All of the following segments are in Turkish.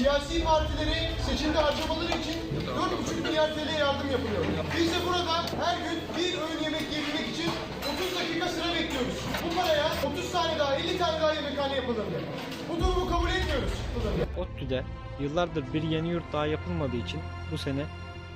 Siyasi partileri seçimde harcamaları için 4,5 milyar TL yardım yapılıyor. Biz de burada her gün bir öğün yemek yiyebilmek için 30 dakika sıra bekliyoruz. Bu paraya 30 tane daha 50 tane daha yemekhane yapılırdı. Bu durumu kabul etmiyoruz. ODTÜ'de yıllardır bir yeni yurt daha yapılmadığı için bu sene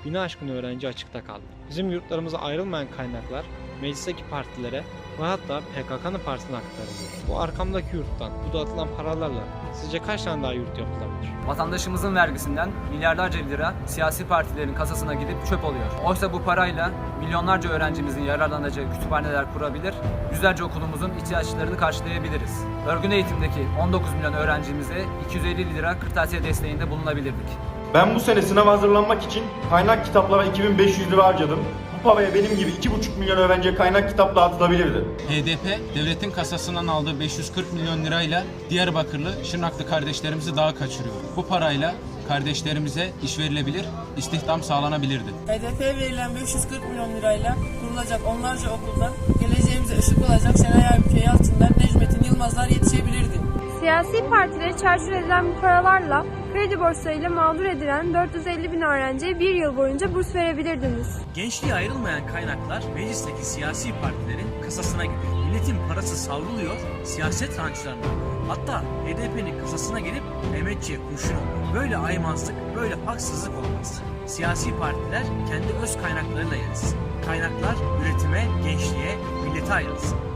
bini aşkın öğrenci açıkta kaldı. Bizim yurtlarımıza ayrılmayan kaynaklar meclisteki partilere ve hatta PKK'nın partisine aktarılıyor. Bu arkamdaki yurttan bu dağıtılan paralarla sizce kaç tane daha yurt yapılabilir? Vatandaşımızın vergisinden milyarlarca lira siyasi partilerin kasasına gidip çöp oluyor. Oysa bu parayla milyonlarca öğrencimizin yararlanacağı kütüphaneler kurabilir, yüzlerce okulumuzun ihtiyaçlarını karşılayabiliriz. Örgün eğitimdeki 19 milyon öğrencimize 250 lira kırtasiye desteğinde bulunabilirdik. Ben bu sene sınava hazırlanmak için kaynak kitaplara 2500 lira harcadım. Bu paraya benim gibi 2,5 milyon öğrenciye kaynak kitap dağıtılabilirdi. HDP devletin kasasından aldığı 540 milyon lirayla Diyarbakırlı, Şırnaklı kardeşlerimizi daha kaçırıyor. Bu parayla kardeşlerimize iş verilebilir, istihdam sağlanabilirdi. HDP'ye verilen 540 milyon lirayla kurulacak onlarca okulda geleceğimize ışık olacak Şenay Aybüke Yalçınlar, Necmettin Yılmazlar yetişebilirdi. Siyasi partileri çarçur edilen bu paralarla kredi borçlarıyla mağdur edilen 450 bin öğrenciye bir yıl boyunca burs verebilirdiniz. Gençliğe ayrılmayan kaynaklar meclisteki siyasi partilerin kasasına gidiyor. Milletin parası savruluyor siyaset rançlarına. Hatta HDP'nin kasasına gelip emekçiye kurşun oluyor. Böyle aymazlık, böyle haksızlık olmaz. Siyasi partiler kendi öz kaynaklarıyla yarışsın. Kaynaklar üretime, gençliğe, millete ayrılsın.